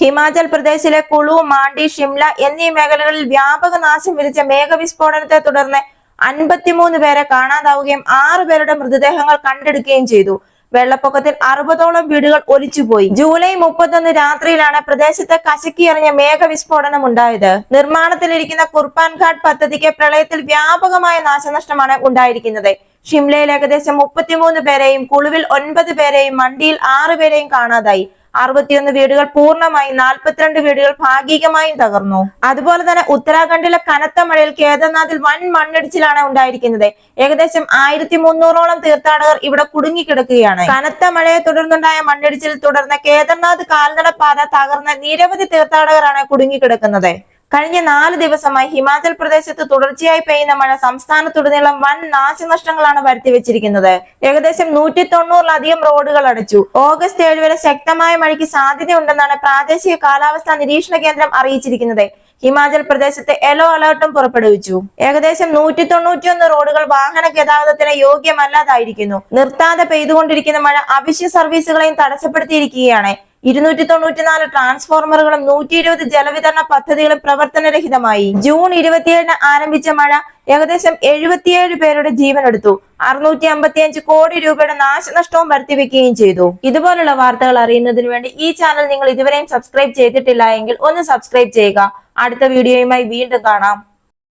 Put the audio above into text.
ഹിമാചൽ പ്രദേശിലെ കുളു മാണ്ടി ഷിംല എന്നീ മേഖലകളിൽ വ്യാപക നാശം വിധിച്ച മേഘവിസ്ഫോടനത്തെ തുടർന്ന് അൻപത്തിമൂന്ന് പേരെ കാണാതാവുകയും ആറു പേരുടെ മൃതദേഹങ്ങൾ കണ്ടെടുക്കുകയും ചെയ്തു. വെള്ളപ്പൊക്കത്തിൽ അറുപതോളം വീടുകൾ ഒലിച്ചുപോയി. ജൂലൈ മുപ്പത്തൊന്ന് രാത്രിയിലാണ് പ്രദേശത്ത് കശക്കിയെറിഞ്ഞ മേഘവിസ്ഫോടനം ഉണ്ടായത്. നിർമ്മാണത്തിലിരിക്കുന്ന കുർബാൻഘാട്ട് പദ്ധതിക്ക് പ്രളയത്തിൽ വ്യാപകമായ നാശനഷ്ടമാണ് ഉണ്ടായിരിക്കുന്നത്. ഷിംലയിൽ ഏകദേശം മുപ്പത്തിമൂന്ന് പേരെയും കുളുവിൽ ഒൻപത് പേരെയും മണ്ടിയിൽ ആറുപേരെയും കാണാതായി. അറുപത്തിയൊന്ന് വീടുകൾ പൂർണമായും നാൽപ്പത്തിരണ്ട് വീടുകൾ ഭാഗികമായും തകർന്നു. അതുപോലെ തന്നെ ഉത്തരാഖണ്ഡിലെ കനത്ത മഴയിൽ കേദർനാഥിൽ വൻ മണ്ണിടിച്ചിലാണ് ഉണ്ടായിരിക്കുന്നത്. ഏകദേശം ആയിരത്തി മുന്നൂറോളം തീർത്ഥാടകർ ഇവിടെ കുടുങ്ങിക്കിടക്കുകയാണ്. കനത്ത മഴയെ തുടർന്നുണ്ടായ മണ്ണിടിച്ചിൽ തുടർന്ന് കേദർനാഥ് കാൽനട പാത തകർന്ന് നിരവധി തീർത്ഥാടകരാണ് കുടുങ്ങിക്കിടക്കുന്നത്. കഴിഞ്ഞ നാല് ദിവസമായി ഹിമാചൽ പ്രദേശത്ത് തുടർച്ചയായി പെയ്യുന്ന മഴ സംസ്ഥാനത്തുടനീളം വൻ നാശനഷ്ടങ്ങളാണ് വരുത്തിവെച്ചിരിക്കുന്നത്. ഏകദേശം നൂറ്റി തൊണ്ണൂറിലധികം റോഡുകൾ അടച്ചു. ഓഗസ്റ്റ് ഏഴ് വരെ ശക്തമായ മഴയ്ക്ക് സാധ്യതയുണ്ടെന്നാണ് പ്രാദേശിക കാലാവസ്ഥാ നിരീക്ഷണ കേന്ദ്രം അറിയിച്ചിരിക്കുന്നത്. ഹിമാചൽ പ്രദേശത്ത് യെല്ലോ അലർട്ടും പുറപ്പെടുവിച്ചു. ഏകദേശം നൂറ്റി തൊണ്ണൂറ്റിയൊന്ന് റോഡുകൾ വാഹന ഗതാഗതത്തിന് യോഗ്യമല്ലാതായിരിക്കുന്നു. നിർത്താതെ പെയ്തുകൊണ്ടിരിക്കുന്ന മഴ അവശ്യ സർവീസുകളെയും തടസ്സപ്പെടുത്തിയിരിക്കുകയാണ്. ഇരുന്നൂറ്റി തൊണ്ണൂറ്റിനാല് ട്രാൻസ്ഫോർമറുകളും നൂറ്റി ഇരുപത് ജലവിതരണ പദ്ധതികളും പ്രവർത്തനരഹിതമായി. ജൂൺ ഇരുപത്തിയേഴിന് ആരംഭിച്ച മഴ ഏകദേശം എഴുപത്തിയേഴ് പേരുടെ ജീവനെടുത്തു. അറുന്നൂറ്റി അമ്പത്തിയഞ്ച് കോടി രൂപയുടെ നാശനഷ്ടവും വരുത്തിവെക്കുകയും ചെയ്തു. ഇതുപോലുള്ള വാർത്തകൾ അറിയുന്നതിന് വേണ്ടി ഈ ചാനൽ നിങ്ങൾ ഇതുവരെയും സബ്സ്ക്രൈബ് ചെയ്തിട്ടില്ല എങ്കിൽ ഒന്ന് സബ്സ്ക്രൈബ് ചെയ്യുക. അടുത്ത വീഡിയോയുമായി വീണ്ടും കാണാം.